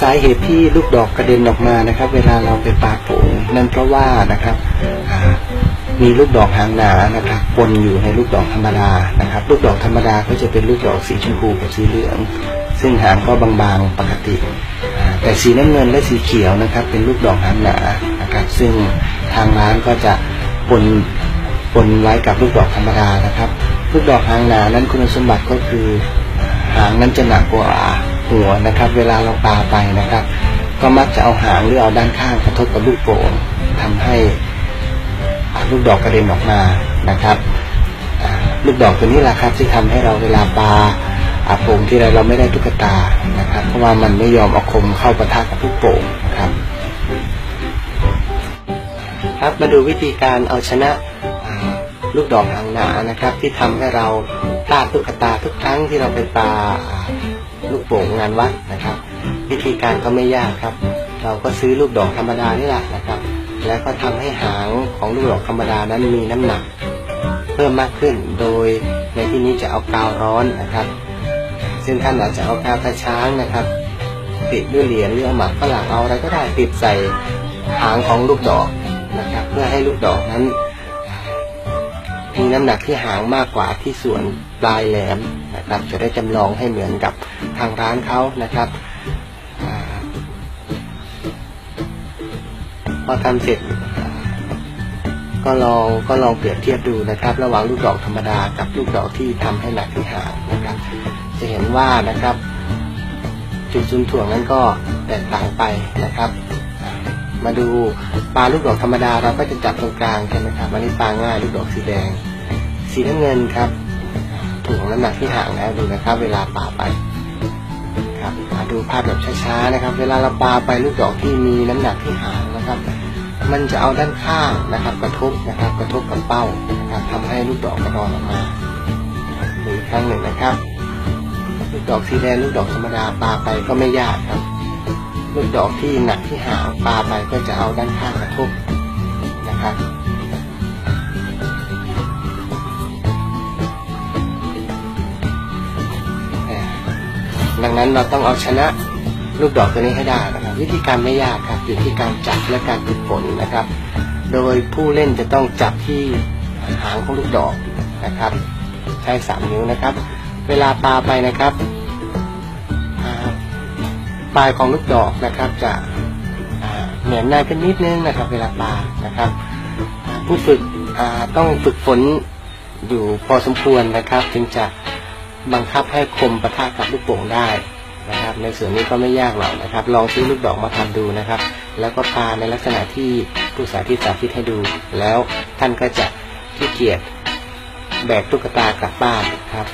สาเหตุที่ลูกดอกกระเด็นออกมานะครับ เวลาเราไปปาโป่งนั่นเพราะว่านะครับมีลูกดอกหางหนานะครับปนอยู่ในลูกดอกธรรมดานะครับ ลูกดอกธรรมดาก็จะเป็นลูกดอกสีชมพูกับสีเหลือง ซึ่งหางก็บางๆปกติ แต่สีน้ำเงินและสีเขียวนะครับ เป็นลูกดอกหางหนานะครับ ซึ่งทางร้านก็จะปนปนไว้กับลูกดอกธรรมดานะครับ ลูกดอกหางหนานั้นคุณสมบัติก็คือหางนั้นจะหนักกว่า นะครับ เวลาเราปาไปนะครับ ก็มักจะเอาหางหรือเอาด้านข้างกระทบกับลูกโป่งทำให้ลูกดอกกระเด็นออกมานะครับลูกดอกตัวนี้แหละครับที่ทำให้เราเวลาปาอาโป่งที่ไรเราไม่ได้ตุ๊กตานะครับ เพราะว่ามันไม่ยอมเอาคมเข้าปะทะกับลูกโป่งนะครับครับมาดูวิธีการเอาชนะลูกดอกหางหนานะครับ ที่ทำให้เราพลาดตุ๊กตาทุกครั้งที่เราไปปาอ่า ลูกโป่งงานวัดนะครับ วิธีการก็ไม่ยากครับ เราก็ซื้อลูกดอกธรรมดานี่แหละนะครับ แล้วก็ทำให้หางของลูกดอกธรรมดานั้นมีน้ำหนัก เพิ่มมากขึ้นโดยในที่นี้จะเอากาวร้อนนะครับ ซึ่งท่านอาจจะเอากาวตาช้างนะครับติดด้วยเหรียญหรือเอาหมากฝรั่งเอาอะไรก็ได้ติดใส่หางของลูกดอกนะครับ เพื่อให้ลูกดอกนั้น น้ำหนักที่หางมากกว่าที่ส่วนปลายแหลมนะครับจะได้จำลองให้เหมือนกับทางร้านเขานะครับอพอทำเสร็จก็ลองก็ลองเปรียบเทียบดูนะครับ ระหว่างลูกดอกธรรมดากับลูกดอกที่ทำให้หนักที่หางนะครับ จะเห็นว่านะครับ จุดศูนถ่วงนั้นก็แตกต่างไปนะครับ มาดูปลาลูกดอกธรรมดาเราก็จะจับตรงกลางใช่ไหมครับอันนี้ปลาง่ายลูกดอกสีแดง สีน้ำเงินครับถ่วงน้ำหนักที่ห่างแล้วดูนะครับ เวลาปาไปครับมาดูภาพแบบช้าๆนะครับ เวลาเราปาไปลูกดอกที่มีน้ำหนักที่ห่างนะครับ มันจะเอาด้านข้างนะครับ กระทบนะครับ กระทบกับเป้านะครับทำให้ลูกดอกกระดอนออกมาดูอีกครั้งหนึ่งนะครับ ลูกดอกสีแดงลูกดอกธรรมดาปาไปก็ไม่ยากครับลูกดอกที่หนักที่หางปาไปก็จะเอาด้านข้างกระทบนะครับ ดังนั้นเราต้องเอาชนะลูกดอกตัวนี้ให้ได้นะครับ วิธีการไม่ยากครับอยู่ที่การจับและการฝึกฝนนะครับ โดยผู้เล่นจะต้องจับที่หางของลูกดอกนะครับ ใช้สามนิ้วนะครับ เวลาปาไปนะครับปลายของลูกดอกนะครับจะเหนียนน้าขึ้นนิดนึงนะครับ เวลาปานะครับ ผู้ฝึกต้องฝึกฝนอยู่พอสมควรนะครับถึงจะ บังคับให้คมประทะกับลูกโป่งได้นะครับ ในส่วนนี้ก็ไม่ยากหรอกนะครับ ลองซื้อลูกดอกมาทำดูนะครับ แล้วก็ปาในลักษณะที่ผู้สาธิตสาธิตให้ดู แล้วท่านก็จะขี้เกียจแบกตุ๊กตากลับบ้านครับ